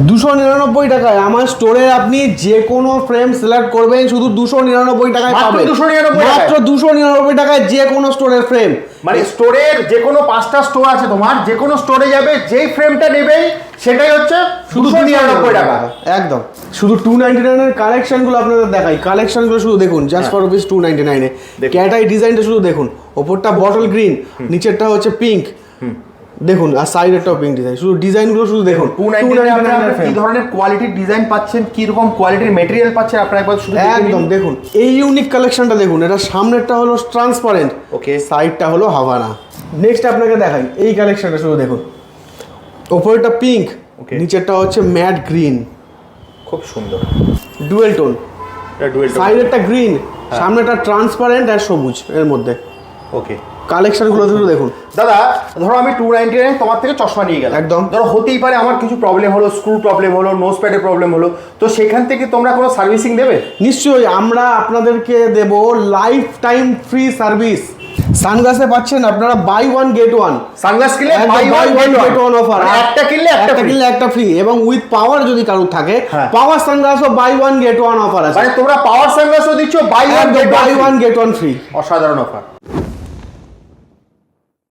দুশো নিরানব্বই টাকায় আমার স্টোরে আপনি যে কোনো ফ্রেম সিলেক্ট করবেন শুধু দুশো নিরানব্বই টাকায় পাবেন। 299 টাকায়? মাত্র দুশো নিরানব্বই টাকায় যে কোনো স্টোরের ফ্রেম মানে স্টোরের যে কোনো পাঁচটা স্টোর আছে তোমার যে কোনো স্টোরে যাবে যেই ফ্রেমটা নেবে সেটাই হচ্ছে দুশো নিরানব্বই টাকা। একদম। শুধু টু নাইনটি নাইনের কালেকশনগুলো আপনাদের দেখাই। কালেকশনগুলো শুধু দেখুন just for rupees two ninety নাইনে। ক্যাটাই ডিজাইনটা শুধু দেখুন। ওপরটা বটল গ্রিন নিচেরটা হচ্ছে পিঙ্ক দেখুন আর সাইডেরটাও পিঙ্ক ডিজাইন শুধু ডিজাইনগুলো শুধু দেখুন টু কি ধরনের কোয়ালিটির ডিজাইন পাচ্ছেন কি রকম কোয়ালিটির মেটেরিয়াল পাচ্ছেন আপনারা একবার শুধু একদম দেখুন এই ইউনিক কালেকশনটা দেখুন এটা সামনেরটা হলো ট্রান্সপারেন্ট ওকে সাইডটা হলো হাভানা নেক্সট আপনাকে দেখাই এই কালেকশনটা শুধু দেখুন। ওপরেরটা পিঙ্ক Okay. নিচেরটা হচ্ছে ম্যাট গ্রিন খুব সুন্দর। ডুয়েল টোন এটা ডুয়েল সাইডেরটা গ্রিন সামনেটা ট্রান্সপারেন্ট আর সবুজ এর মধ্যে। ওকে কালেকশনগুলো শুধু দেখুন। দাদা ধরো আমি টু নাইনটি নাইন তোমার থেকে চশমা নিয়ে গেলাম। একদম। ধরো হতেই পারে আমার কিছু প্রবলেম হলো স্ক্রু প্রবলেম হলো নোজ প্যাডের প্রবলেম হলো। তো সেখান থেকে তোমরা কোনো সার্ভিসিং দেবে? নিশ্চয়ই আমরা আপনাদেরকে দেব লাইফ টাইম ফ্রি সার্ভিস সানগ্লাসে পাচ্ছেন আপনারা buy one get one sunglass কিনলে buy buy one get one offer একটা কিনলে একটা কিনলে একটা ফ্রি এবং উইথ পাওয়ার যদি কারোর থাকে। Power সানগ্লাসও buy one get one offer আছে। মানে তোমরা পাওয়ার সানগ্লাসও দিচ্ছ buy one buy one get one free অসাধারণ অফার